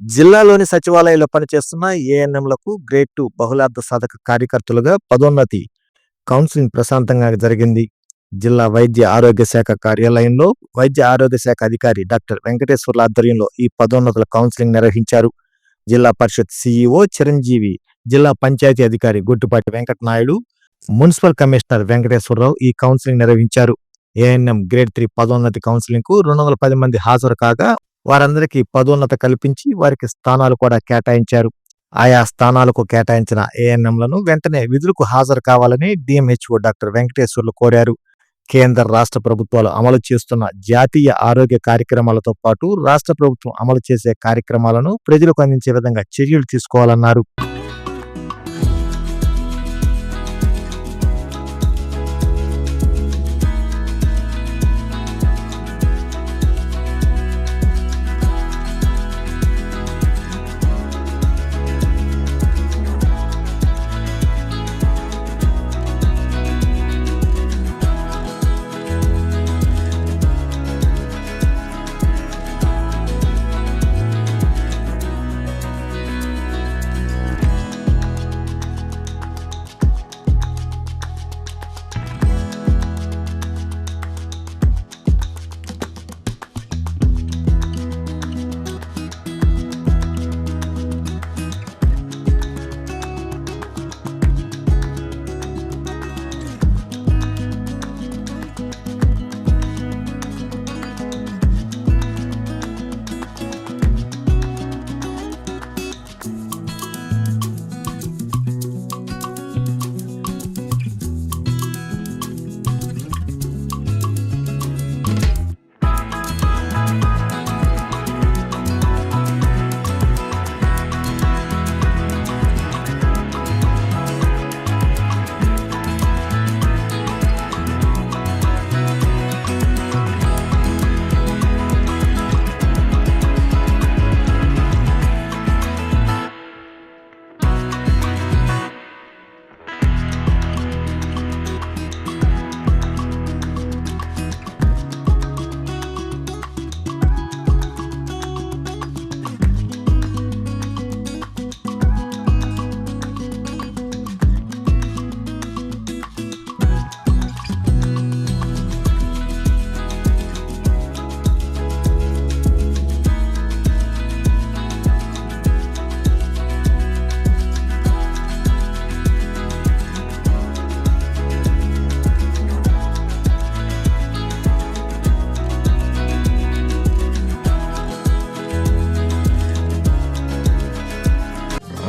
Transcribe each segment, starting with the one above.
జిల్లాలోని సచివాలయంలో పనిచేస్తున్న ఏఎన్ఎంలకు గ్రేడ్ టూ బహుళార్థ సాధక కార్యకర్తలుగా పదోన్నతి కౌన్సిలింగ్ ప్రశాంతంగా జరిగింది. జిల్లా వైద్య ఆరోగ్య శాఖ కార్యాలయంలో వైద్య ఆరోగ్య శాఖ అధికారి డాక్టర్ వెంకటేశ్వర్ల ఆధ్వర్యంలో ఈ పదోన్నతుల కౌన్సిలింగ్ నిర్వహించారు. జిల్లా పరిషత్ సిఇఓ చిరంజీవి జిల్లా పంచాయతీ అధికారి గుట్టుపాటి వెంకటనాయుడు మున్సిపల్ కమిషనర్ వెంకటేశ్వరరావు ఈ కౌన్సిలింగ్ నిర్వహించారు. ఏఎన్ఎం గ్రేడ్ త్రీ పదోన్నతి కౌన్సిలింగ్కు రెండు వందల పది మంది హాజరు కాగా వారందరికీ పదోన్నత కల్పించి వారికి స్థానాలు కూడా కేటాయించారు. ఆయా స్థానాలకు కేటాయించిన ఏఎన్ఎంలను వెంటనే విధులకు హాజరు కావాలని డిఎంహెచ్ఓ డాక్టర్ వెంకటేశ్వర్లు కోరారు. కేంద్ర రాష్ట్ర ప్రభుత్వాలు అమలు చేస్తున్న జాతీయ ఆరోగ్య కార్యక్రమాలతో పాటు రాష్ట్ర ప్రభుత్వం అమలు చేసే కార్యక్రమాలను ప్రజలకు అందించే విధంగా చర్యలు తీసుకోవాలన్నారు.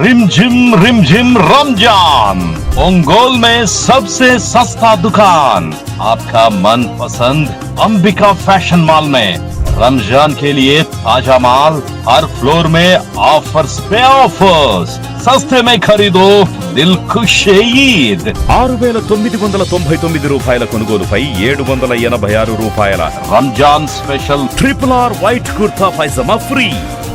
रिमझिम रिमझिम रमजान ओंगोल में सबसे सस्ता दुकान आपका मनपसंद अंबिका फैशन मॉल में रमजान के लिए ताजा माल हर फ्लोर में ऑफर्स पे ऑफर्स सस्ते में खरीदो दिल खुश ईद ఆరు వేల తొమ్మిది వందల తొంభై తొమ్మిది రూపాయల కొనుగోలుపై ఏడు వందల ఎనభై ఆరు రూపాయల Ramzan special triple R white kurta pyjama free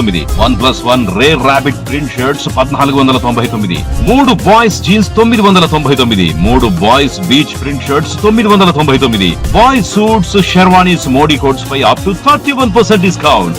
తొమ్మిది one plus one Rare Rabbit print shirts పద్నాలుగు వందల తొంభై తొమ్మిది. మూడు బాయ్స్ జీన్స్ తొమ్మిది వందల తొంభై తొమ్మిది. మూడు బాయ్స్ బీచ్ ప్రింట్ షర్ట్స్ తొమ్మిది వందల తొంభై తొమ్మిది. Boys suits sherwanis Modi coats pi up to thirty one percent discount